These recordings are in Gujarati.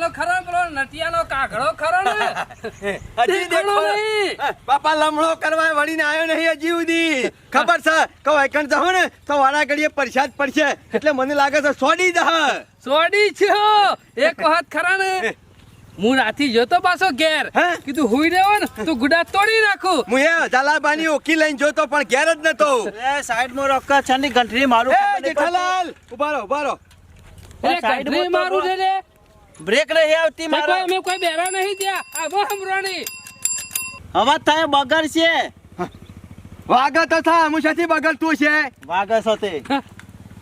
નો ખરો પેલો નટિયાનો કાગડો ખરો ને? હજી દેખો બાપા લમણો કરવા વળીને આવ્યો નહીં હજી સુધી. ખબર છે? કે વૈકણ જાવ ને તો વાળા ઘડીએ પરસાદ પડશે. એટલે મને લાગે છે સોડી દહ સોડી છે એક વખત ખરા ને. હું. રાતી જોતો પાછો ઘેર. હે? કીધું હુઈ રહ્યો ને તું ગુડા તોડી નાખું. હું એ જલાબાની ઓકી લઈને જોતો પણ ઘેર જ નતો. એ સાઈડમાં રોકા છે ની ઘંટડી મારું જેઠાલાલ ઉભારો ઉભારો એ તો મારું છે. બ્રેક નહીં આવતી મારા મારો. કોઈ મેં કોઈ બેરા નહીં ત્યાં. આવો હમરોણી. અવાજ થાય બગર છે. વાગત તો થા હું સાથી બગડતું છે? વાગર સાથે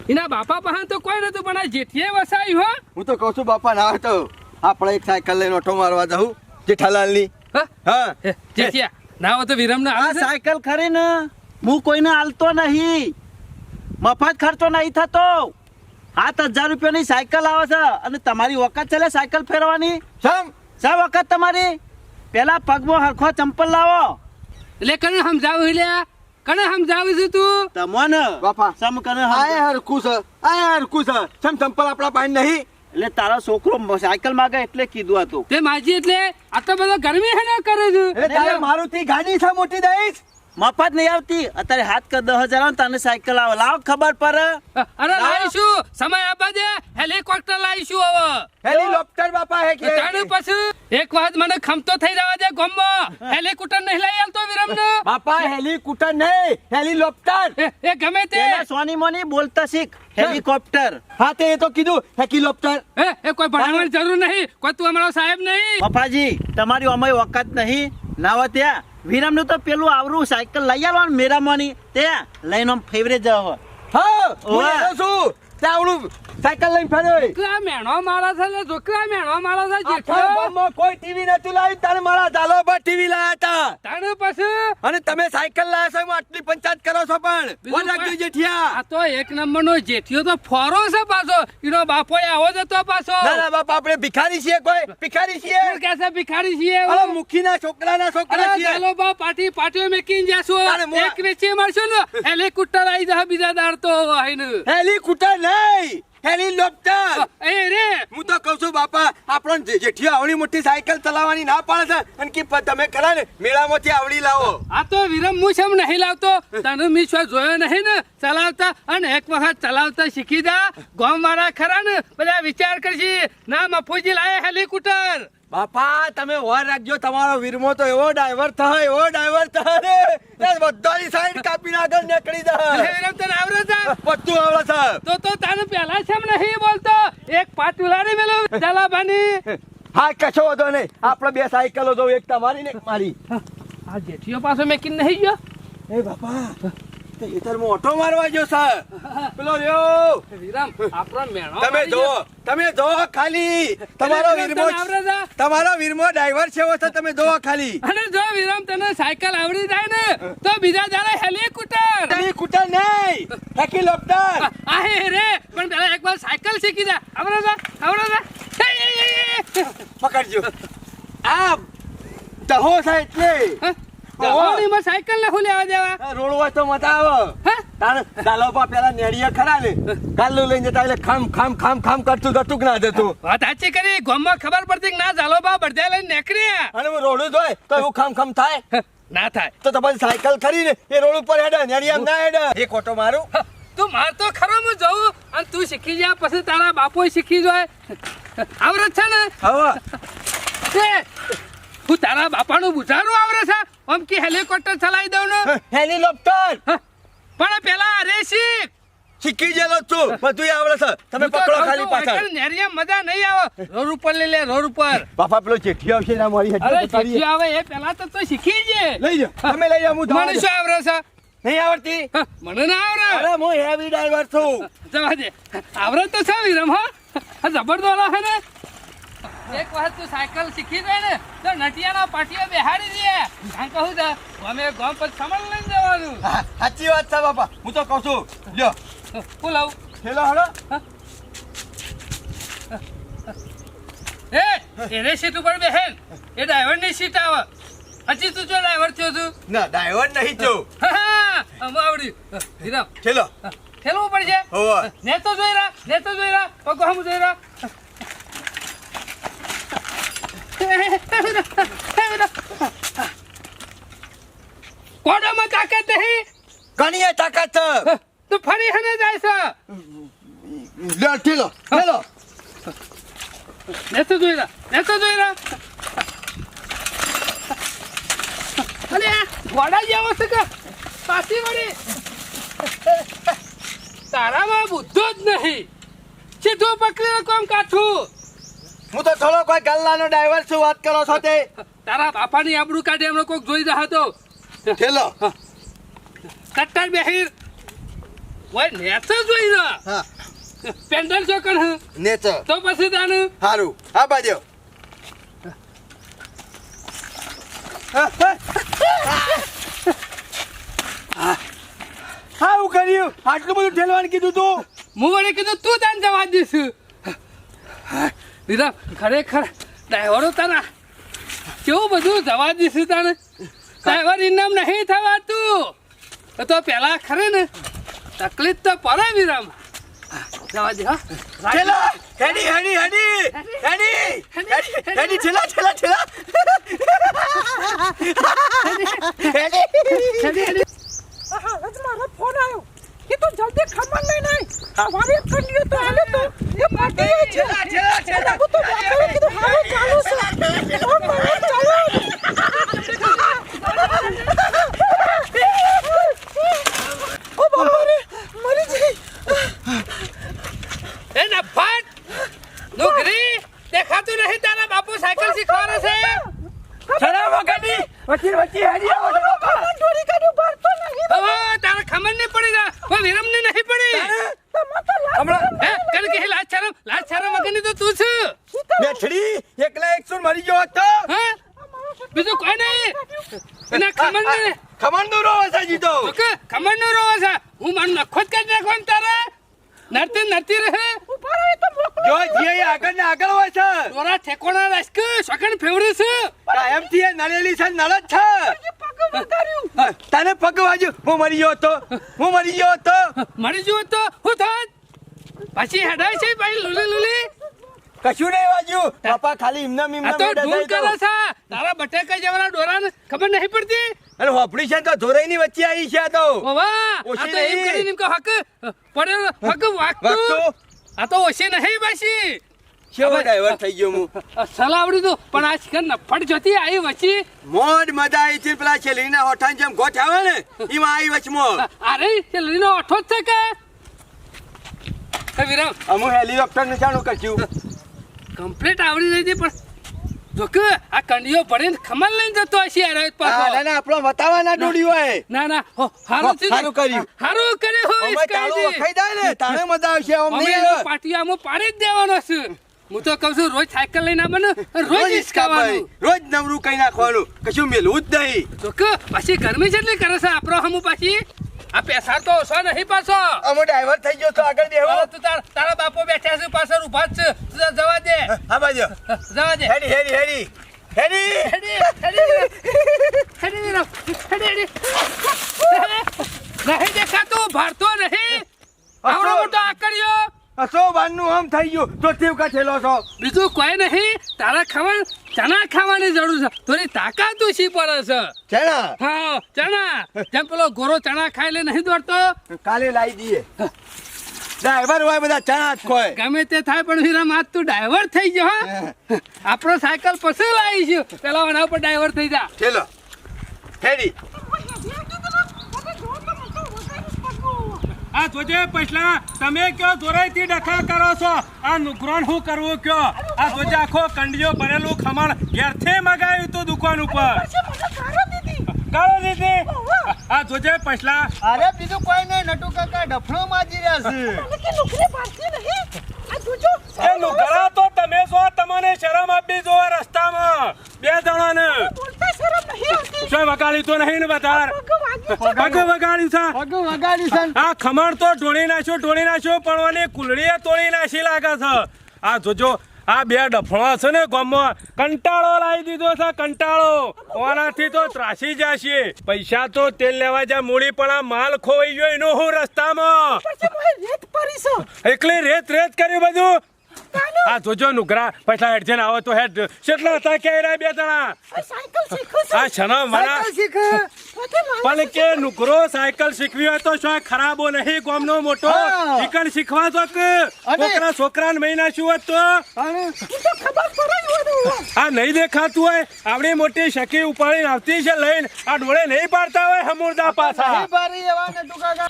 એના બાપા પાસે તો કોઈ નતું પણ આ જેઠીએ વસાયું હો. હું તો કહું છું બાપા ના તો આપણે એક સાયકલ લઈને ઓટો મારવા જવું જેઠાલાલની. હા? જેઠિયા ના હોય તો વિરમ આ સાયકલ ખરી ને હું કોઈને હાલતો નહીં. મફત ખર્ચો નહીં થતો. સાત હજાર રૂપિયાની સાયકલ આવે છે અને તમારી વખત છે સાયકલ ફેરવાની. સમ શા વખત તમારી. પેલા પગમાં હરખો ચંપલ લાવો. એટલે કને સમજાવું લે? કને સમજાવું છું તું? તમોને બાપા. સમ કને આય. હરખું છે. આય હરખું છે. સમ ચંપલ આપણા પાસે નહીં. એટલે તારો છોકરો સાયકલ માગે એટલે કીધું હતું. તે માજી એટલે આ તો બધા ગરમી હે ને કરે છે. એટલે તારે મારુતિ ગાડી છે મોટી દઈશ? મફત નહીં આવતી. અત્યારે હાથ કર દસ હજાર આવે તને સાયકલ આવે. લાવ ખબર પડે અરે લાવીશું. સમય આપવા દે હેલિકોપ્ટર લાવીશું હવે. હેલિકોપ્ટર બાપા હે કે? તાણે પછી એક વાત મને ખમતો થઈ જવા દે ગોમ્બો હેલિકોપ્ટર નહીં લઈ આવતો વિરમ ને બાપા હેલિકોપ્ટર નહીં. હેલિકોપ્ટર. એ ગમે તે. સોની મોની બોલતા શીખ. હેલિકોપ્ટર. હા તે તો કીધું. હેલિકોપ્ટર. એ એ કોઈ ભણાવવાની જરૂર નહીં. કોઈ તું અમારો સાહેબ નહીં. પપ્પાજી તમારી અમારી વખત નહીં. લાવો ત્યાં. વિરમનું તો પેલું આવરું સાયકલ લઈ આવવાનું મેરામાંની. ત્યાં લઈને ફેવરેટ જાવ હા હું છું. તે આવડું સાયકલ લઈને ફર્યો આ મેણો મારા છે લે જોકરા મેણો મારા છે આખા કોઈ ટીવી નતું લાવ્યું તારે મારા ઝાલો પર ટીવી લાયા હતા તાણે પછી? અને તમે સાયકલ લાયા છો આટલી પંચાયત કરો છો પણ. કોણ રાખજો જેઠિયા. આ તો એક નંબર નો જેઠિયો તો ફોરો છે પાછો. એનો બાપો આવો જ હતો પાછો. ના ના બાપા આપણે ભિખારી છીએ કોઈ ભિખારી છીએ. કહે છે ભિખારી છીએ? અરે મુખીના છોકરાના છોકરા છીએ. ચાલો બા પાટી પાટીઓ મેકીને જાશું. એક વેચી મારશું ને હેલિકોપ્ટર આવી જા બીજા દાર તો આઈને હેલિકોપ્ટર નહીં હેલિકોપ્ટર! એ રે! હું તો કહું છું બાપા આપણો જેઠી આવડી મોટી સાયકલ ચલાવવાની ના પાડે છે. અને કે તમે ખરા ને મેળામાંથી આવડી લાવો. આ તો વિરમ હું છે નહીં લાવતો. તને મી છો જોયો નહીં ને? ચલાવતા અને એક વખત ચલાવતા શીખી જા. ગામ વાળા ખરા ને બધા વિચાર કરશી ના મફુજી લાય હેલિકોપ્ટર. બાપા તમે વાર રાખજો તમારો વીરમો તો એવો ડ્રાઈવર થાય એવો ડ્રાઈવર થાય રે. એ બધાની સાઈડ કાપી આગળ નીકળી જાય વિરમ તને આવડે છે બધું આવડે છે તો તો તને પહેલા છે નહીં બોલતો. એક પાટુલારી મેલો. જલાભાની હા કશો વધો નહીં. આપણે બે સાયકલો જો એક તમારી ને એક મારી. આ જેઠીઓ પાસે મેકીને નહીં ગયો? એ બાપા ખેતરમાં ઓટો મારવા ગયો સર પેલો રહ્યો. વિરમ આપણો મેણો તમે જો તમે જો ખાલી. તમારો વીરમો તને આવડે છે? તમારો વીરમો ડ્રાઈવર છે એવો તમે જો ખાલી. અને જો વિરમ તને સાયકલ આવડી જાય ને તો બીજા દાડે હેલિકોપ્ટર. હેલિકોપ્ટર નહીં હેલિકોપ્ટર. આ હે રે પણ પેલા એકવાર સાયકલ શીખી જા. આવડે આવડે. પકડજો. આ દહો છે એટલે. હા? માં સાયકલ ને ખુલે લેવા દેવા. રોડ હોય તો મત આવે. તારે તારે દાલોપા પેલા નેડીએ ખરા ને. કાલુ લઈને જતા એટલે ખામ ખામ ખામ ખામ કરતું જતું કે ના જતું? વાત સાચી કરી ગામમાં ખબર પડતી કે ના ચાલો પા બળદે લઈને નીકળ્યા અને હું રોડ જ હોય તો એવું ખામ ખામ થાય? ના થાય. તો તમારી સાયકલ ખરી ને એ રોડ ઉપર હેડે નેડીએ ના હેડે. એક ઓટો મારું. તું માર તો ખરો હું જઉં. અને તું શીખી જા પછી તારા બાપો શીખી જાય. આવડત છે ને. હવે હું તારા બાપાનું બુઝારું આવડે છે? આમ કે હેલિકોપ્ટર ચલાવી દઉં ને? હેલિકોપ્ટર! પણ પેલા અરે શીખ! શીખી જેલો છું. બધું આવડે છે. તમે પકડો ખાલી પાછળ. નેરિયા મજા નહીં આવે. રોડ ઉપર લઈ લે રોડ ઉપર. બાપા પેલો જેઠી આવશે ના મારી અરે રહીએ. આવે એ પેલા તો તો શીખી જે લઈ જાઓ તમે લઈ જાવ હું જવા મને શું આવડે છે. નહીં આવડતી? મને ના આવડે. અરે હું હેવી ડ્રાઈવર છું. જવા દે. આવડે તો છે વિરમ હા. જબરદસ્ત હે ને. એક વખત તું સાયકલ શીખી જાય ને તો નટિયાના પાટીએ બેહાડી દે. આમ કહું તો અમે ગામ પર સામાન લઈને જવાનું. સાચી વાત છે બાપા. હું તો કહું છું લ્યો. હું લાવું. હેલો હળો એ એને સીટ ઉપર બેહેન એ ડ્રાઈવરની સીટ આવે. હજી તું જો ડ્રાઈવર થયો છું. ના ડ્રાઈવર નહીં છું હા, આવડી. આવડ્યું વિરમ હેલો ઠેલવું પડશે. ને તો જોઈ રહ્યા ને તો જોઈ રહ્યા પગો હમ જોઈ રહ્યા કોડામાં તાકાત. નહીં ઘણી તાકાત તો ફરી હને જાય છે લે, ઠેલો ઠેલો નેતો જોઈ નેતો જોઈ અલે આ જેવો છે કે? પાછી વળી. તારામાં બુદ્ધો જ નહીં. સીધો પકડીને કોમ કાઠું. હું તો થોડો કોઈ ગલ્લાનો ડ્રાઈવર છું વાત કરો છો તે તારા બાપાની આબડું કાઢી એમનો કોઈક જોઈ રહ્યા હતો ઠેલો. ટટ્ટર બેહીર. ઓય નેચર જોઈ રહ્યો. હા. પેન્ડલ ચોકન હ. નેચર. તો પછી તાને સારું હા બાજો. હા હું કર્યું આટલું બધું ઠેલવાનું કીધું તું. હું વળી કીધું તું તને જવા દઈશ. દીધા ખરેખર ડ્રાઈવરો તારા કેવું બધું જવા દઈશ તાને ડ્રાઈવર ઇનામ નહીં થવાતું તો પેલા ખરે ને તકલીફ તો પડે વિરામ જવા દે હા હેડી હેડી હેડી હેડી હેડી હેડી ઠેલા ઠેલા ઠેલા હેડી હેડી, હેડી. હાલત મારો ફોન આવ્યો કે તું જલ્દી ખમણ લઈને આય સવારે કંડિયો તો આલે તો એ પાટી ઠેલા ઠેલા ઠેલા હું તો બાપરે કીધું હાલો ચાલુ છે ઓ મારે ચાલો ઓ બાપરે મરી જઈ એ નફાટ નોકરી દેખાતું નહીં તારા બાપુ સાયકલ શીખવાડે છે? ચલા વગરની વચ્ચે વચ્ચે હેડી આવો છો બાપા. ચોરી કર્યું ભરતો નહીં હવે તારે ખમણ નહીં પડી જા. કોઈ વિરમ ને નહીં પડી. તમે તો લાજ હમણાં હે કણ કે લાજ શરમ લાજ શરમ વગરની તો તું છે. બેઠડી એકલા એકસો મરી ગયો હતો. હે? બીજું કોઈ નહીં. એના ખમણ ને ખમણનું રોવા છે જીતો. ખમણ નો રોવા છે. હું મારું નખો જ કરી નાખવાનું તારે. નરતી નરતી રહે. ઉપર આવે તો મોકલો. જો જે આગળ ને આગળ હોય છે. દોરા ઠેકોણા રાસ્ક સકન ફેવડે છે. કાયમથી એ નળેલી છે નળ જ છે. તને પગ વાજુ હું મરી ગયો તો હું મરી ગયો તો મરી ગયો તો હું થાત પછી હેડાય છે ભાઈ લુલી લુલી. કશું નહીં વાજુ બાપા ખાલી ઇમના આ તો થઈ કરે છે. તારા બટેકા જેવાના ડોરાને ખબર નહીં પડતી? અને હોપડી છે તો ધોરાઈ ની વચ્ચે આવી છે તો. વાહ આ તો એમ કરીને એમ કે હક પડે હક વાગતું? આ તો ઓછી નહીં પાછી કેવો ડ્રાઈવર થઈ ગયો હું. સલાહ આવડી તો પણ આ શિખર નફટ જતી આવી વચ્ચે. મોજ મજા આવી છે પેલા છેલ્લીના હોઠાન જેમ ગોઠ આવે ને એમાં આવી વચમાં અરે તે ઓઠો જ છે કે? વિરામ. અમુ હેલિકોપ્ટર ને કર્યું કમ્પ્લીટ આવડી રહી હતી પણ જો કે આ કંડીઓ ભરીને ખમણ લઈને જતો હશે યાર હા, પાછો. ના ના આપણો વતાવાના ડોડી હોય ના ના હો હારો છે હારો કર્યું. હારો કર્યું હો અમે તાળું. વખાઈ દે ને તારે મજા આવશે અમને અમે નહીં એનો પાડી જ દેવાનો છે. હું તો કહું છું રોજ સાયકલ લઈને આવવાનું રોજ હિંચકાવાનું રોજ નવરું કઈ નાખવાનું કશું મેલવું જ નહીં. તો કે પછી ગરમી કેટલી કરે છે આપણો હમું પાછી. આ પૈસા તો ઓછો નહીં પાછો. અમે ડ્રાઈવર થઈ ગયો તો આગળ બેહો. તું તાર તારા બાપો બેઠા છે પાછળ ઊભા જ છે. જવા દે. હા બાજો. જવા દે. હેડી હેડી હેડી. હેડી. હેડી, હેડી. હેડી. હેડી. નહીં દેખાતું ભરતો નહીં. આવડો મોટો કર્યો અસો બાનનું આમ થઈ ગયું. તો તીવ કઠેલો છો. બીજું કોઈ નહીં. તારા ખાવા ચણા ખાવાની જરૂર છે. થોડી તાકાત ઓછી પડે છે. ચણા? હા ચણા. જેમ પેલો ગોરો ચણા ખાઈ લે નહીં દોડતો? કાલે લાવી દઈએ. ડ્રાઈવર હોય બધા ચણા જ ખોય. ગમે તે થાય પણ વિરામ આજ તું ડ્રાઈવર થઈ ગયો હા? આપણો સાયકલ પછી લાવીશું. પેલા વણા ઉપર ડ્રાઈવર થઈ જા. ચલો. હેડી આ જોજે પછલા તમે કયો જોરાઈથી ડખા કરો છો? આ નુકરાન શું કરવું કયો? આ જોજે આખો કંડિયો ભરેલું ખમણ ઘેરથી મગાવ્યું તું દુકાન ઉપર. કાળો દીદી આ જોજે પછલા અરે બીજું કોઈ નહીં નટુ કાકા ડફણો માજી રહ્યા છે. એ નુકરા તમે છો તમને શરમ આપી જો રસ્તામાં. બે જણાને. શું વગાડી તો નહીં ને વધાર. પગ વગાડી છે. પગ વગાડી છે. આ ખમણ તો ઢોળી નાખ્યું ઢોળી નાખ્યું પડવાની કુલડીએ તોડી નાખી લાગે છે. આ જોજો આ બે ડફણો છે ને ગામમાં. કંટાળો લાવી દીધો છે કંટાળો. ઓનાથી તો ત્રાસી જશે. પૈસા તો તેલ લેવા જાય મૂડી પણ આ માલ ખોવાઈ ગયો એનો હું રસ્તામાં. એકલી રેત રેત કર્યું બધું. આ જોજો નુકરા પૈસા હેડ છે આવો તો હેડ. કેટલા હતા કે બે જણા? આ સાયકલ શીખું આ છનો મના પણ કે નુકરો સાયકલ શીખવી હોય તો શું ખરાબો નહીં ગોમનો મોટો? ચિકન શીખવા તો છોકરા છોકરાને મહિના શું હોત તો. આ નહીં દેખાતું હોય? આવડી મોટી શકી ઉપાડીને આવતી છે લઈને. આ ડોળે નહીં પાડતા હોય હમુરદા પાછા.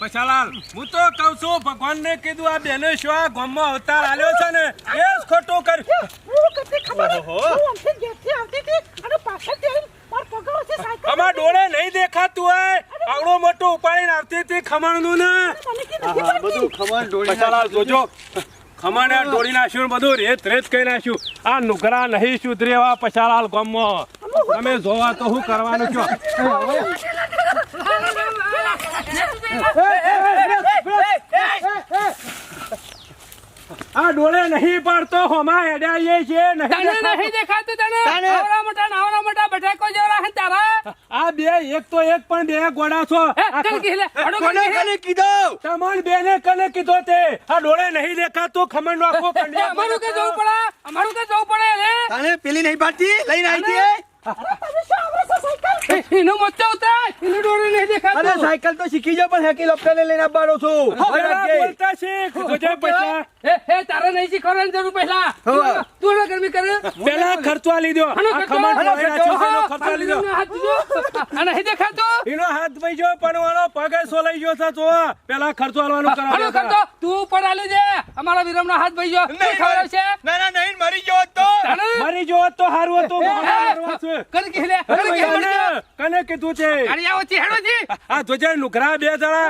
પછાલાલ હું તો કહું છું ભગવાનને કીધું આ બેને શું આ ગામમાં અવતાર આલ્યો છે ને? એ જ ખોટું કર્યું. ઓહો. હું અમાર ડોળે નહીં દેખાતું હોય. આવડો મોટો ઉપાડીને આવતી હતી ખમણનું ને. હા, બધું ખમણ ડોળી જોજો. ખમણે ડોળી નાખ્યું બધું રેત રેત કરી નાખ્યું. આ નુકરા નહીં સુધરે એવા પછાલાલ ગામમાં. તમે જોવા તો શું કરવાનું છો? આ ડોળે નહીં પાડતો હોમાં હેડાઈએ છે નહીં દેખાતું. નહીં દેખાતું તને? મોટા ને બટાકો જેવડા હે તારા? આ બે એક તો એક પણ બે ગોડા છો. કને કીધો તમણ બે કલ કોને કીધું? તમાર બેને કને કીધો તે? આ ડોળે નહીં દેખાતું ખમણ નો આખો એ, અમારું કે જવું પડે? અમારું કે જવું પડે રે? તને પેલી નહીં પાડતી? લઈને આવી હતી એનો મોચો ઉતાર એનું ડોળું નહીં અરે સાયકલ તો શીખી જાવ પણ હેલિકોપ્ટર લઈને આવવાનો છું. બોલતા શીખ જોજે પૈસા. એ એ તારે નહીં શીખવાડવાની જરૂર પહેલા. તું ના ગરમી કરે? પહેલા ખર્ચવા લીધો. આ ખમણ ખર્ચવા લીધો. આ નહીં દેખાતું? એનો હાથ ભાઈ જો પડવાનો પગે સોલાઈ ગયો છે તો પેલા ખર્ચો આલવાનું ખર્ચો. તું ઉપર આલે જે. અમારા વિરમનો હાથ ભાઈ જો. નહીં, છે ના ના નહીં મરી ગયો તો. મરી જો તો હારું હતું. કર કે લે કર કે કને લે. કને કીધું છે? અરે આવો છે. હેડો આ જોજે નુકરા બે જણા.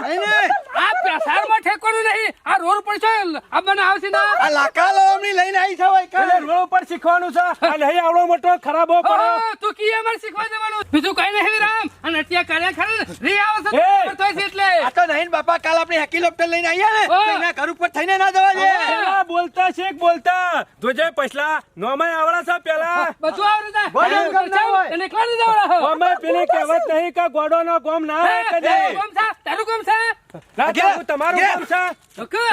આ પ્રસારમાં ઠેકવાનું નહીં. આ રોડ પર છે આ બને આવશે ના. આ લાકા લોમની લઈને આવી છે ભાઈ એટલે રોડ પર શીખવાનું છે. આ લઈ આવડો મોટો ખરાબો પડો. તું કી અમારે શીખવા દેવાનું બીજું કઈ નહીં રામ અને અત્યારે કર્યા ખરા રી આવો છો! તો છે એટલે. આ તો નહીં બાપા કાલ આપણે હેલિકોપ્ટર લઈને આવ્યા ને. એના ઘર ઉપર થઈને ના જવા દે. બોલતા શીખ બોલતા. જોજે પછલા નોમાય આવડા છે પેલા. બધું આવડે બોલ ગમ ના હોય. તને પેલી કહેવત નહીં કે ગોડો નો ગોમ ના તારું કદી. છે? તારું કોમ છે? ના ઘેર, તો તમારું ઘેર. છે.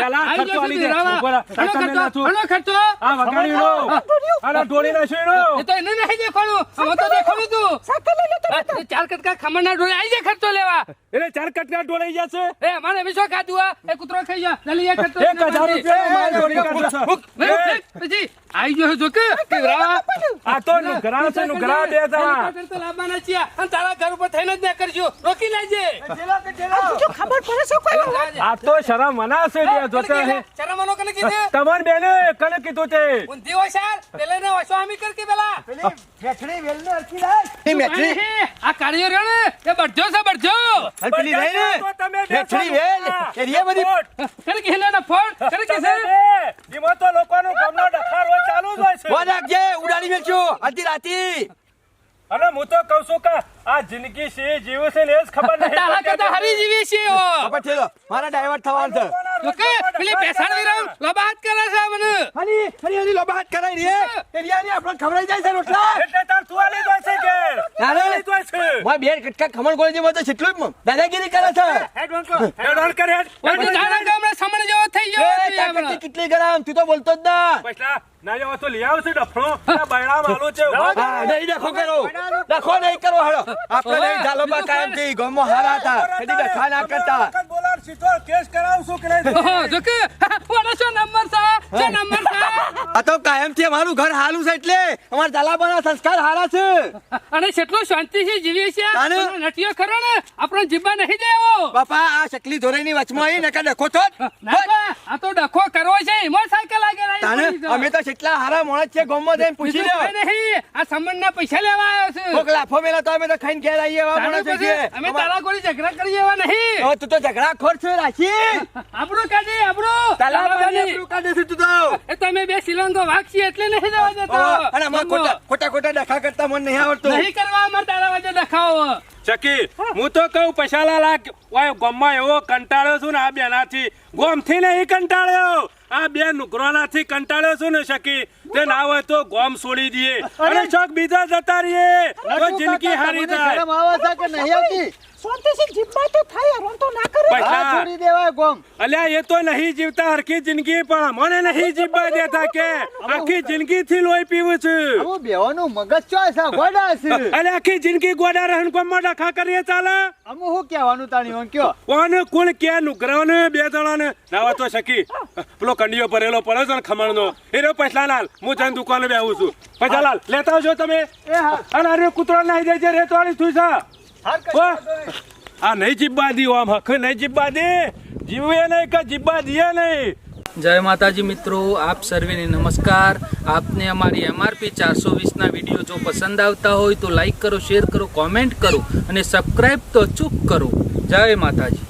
પેલા ખર્ચો આલી દે. રામા. ઊભો રહો. આનો ખર્ચો, નાખો. આનો ખર્ચો. આ વગાડ્યું નો આના ઢોળી નાખ્યું એ તો એને નહીં દેખાડું. આમાં તો દેખાડું તું. સાયકલ લઈ લો ચાર કટકા ખમણના ઢોળે આઈ જાય ખર્ચો લેવા. એટલે ચાર કટકા ઢોળાઈ જશે? એ અમારે વિશ્વ ખાધું આ એ કૂતરો ખાઈ ગયો જલ્દી એ ખર્ચો એક રૂપિયા મારે ઢોળી કાઢો પછી આવી ગયો જો કે કે આ તો નુગરા છે નુગરા બે જણા તો લાવવાના છીએ. અને તારા ઘર ઉપર થઈને જ ના કરજો રોકી લેજે. ખબર પડે? આ તો શરમ મનાશે જોતા હે. ચરમનો કને કીધે? તમાર બેને કને કીધું તે? હોય સાર પેલે ને વસો આમી કર કે પેલા? પેલી મેઠડી વેલને અરખી લાય. મેઠડી. આ કાર્ય રે ને એ બડજો છે બડજો પેલી રહી ને તો મેઠડી વેલ એ રે બધી. કરે કે ના ફોન કરે કે બે. એમાં તો લોકોનું ગમનો ડખાર હોય ચાલુ જ હોય છે. ફોન રાખજે ઉડાડી મેલશું અધી રાતી. અને હું તો કહું છું કે આ જિંદગી છે જીવ છે ને એ જ ખબર નહીં તારા કરતા હરી જીવી છે ઓ. બાપા ઠેલો મારા ડાયવર્ટ થવાનું છે. તો પેલી પેસાડ વિરામ લબાત કરે છે મને. હની હની હની લબાત કરાઈ રહી એ રિયાની આપણને ખવડાઈ જાય છે રોટલા. એટલે તાર તુઆલી જાય છે કે? ના આલી જાય છે. મારા બેર કટકા ખમણ ગોળી જેવો તો કેટલું જ દાદાગીરી કરે છે. હેડ કર હેડ ઓન કરે હેડ ઓડી જાણા કેટલી ગરમ? તું તો બોલતો જ ના. પછલા ના જાવ તો લઈ આવશે ડફણો. બૈડા માલું છે. નહીં ડખો કરો. ડખો નહીં કરો હાલો. આપણે નહીં ઝાલોબા કાયમથી ગમો હારા હતા. કદી ડખા ના કરતા. બોલાર સીધો કેસ કરાવશું કે નહીં? જો કે ઓલો શું નંબર છે નંબર છે આ તો કાયમથી અમારું ઘર હાલું છે એટલે અમારા ઝાલાબાના સંસ્કાર હારા છે. અને કેટલું શાંતિથી જીવીએ છીએ? અને નટિયો ખરો ને આપણો જીબા નહીં દેવો. બાપા આ શકલી ધોરાઈની વચમાં આવી ને કે ડખો છો આ તો ડખો કરવો છે મોટરસાયકલ આગળ આવી તાને પડી છે. અમે તો કેટલા હારા મોણસ છે ગોમમાં જઈને પૂછી બીજું નહીં આ સંબંધના પૈસા લેવા આવ્યો છું. કોક લાફો મેલા તો અમે તો ખાઈને ઘેર આવીએ એવા તારે મોણસ અમે તારા ગોળી ઝઘડા કરી એવા નહીં. હવે તું તો ઝઘડા ખોર છે રાશી આપણું કાઢી આપણું તાલા તારા પાણી બાની. આપણું કાઢે છે તું તો. તમે બે સિલંગો વાગશી એટલે નહીં જવા દેતો. અને અમાર ખોટા ખોટા ખોટા ડખા કરતા મને નહીં આવડતું. નહીં કરવા અમારે તારા વચ્ચે દેખાવો ચકી હું તો કહું પૈસા લાલા ગમમાં ગામમાં એવો કંટાળ્યો છું ને આ બેનાથી. ગોમથી નહીં કંટાળ્યો. આ બે નુકરાનાથી કંટાળ્યો છું ને શકી તે ના હોય તો ગોમ છોડી દઈએ. અને ચોક બીજા જતા રહીએ. તો જિંદગી હારી થાય આવે છે કે નહીં આવતી? એ તો નહીં જીવતા હરખી જિંદગી પણ મને નહીં જીવવા દેતા કે આખી જિંદગી થી લોહી પીવું છું. આવું બેવાનું મગજ ચો છે ગોડા છે. અલ્યા આખી જિંદગી ગોડા રહન ડખા કરીએ ચાલે? અમુ શું કહેવાનું તાણી વાં કયો? કોને કોણ કે? નુકરાને બે જણાને નાવા તો શકી. પેલો કંડિયો ભરેલો પડે છે ને ખમણનો. એ રહ્યો પૈસાલાલ હું જઈને દુકાને આવું છું. પૈસાલાલ લેતા આવજો તમે. એ હા. અને અરે કૂતરો નાઈ જાય છે રેતવાળી થયું છે હાર કરી આ નહીં જીબ્બા દી આમ હખ નહીં જીબ્બા દે જીવે નહીં કે જીબ્બા દીએ નહીં. જય માતાજી મિત્રો, આપ સર્વેને નમસ્કાર. આપને અમારી એમઆરપી ચારસો વીસના વીડિયો જો પસંદ આવતા હોય તો લાઈક કરો, શેર કરો, કોમેન્ટ કરો અને સબસ્ક્રાઈબ તો અચૂક કરો. જય માતાજી.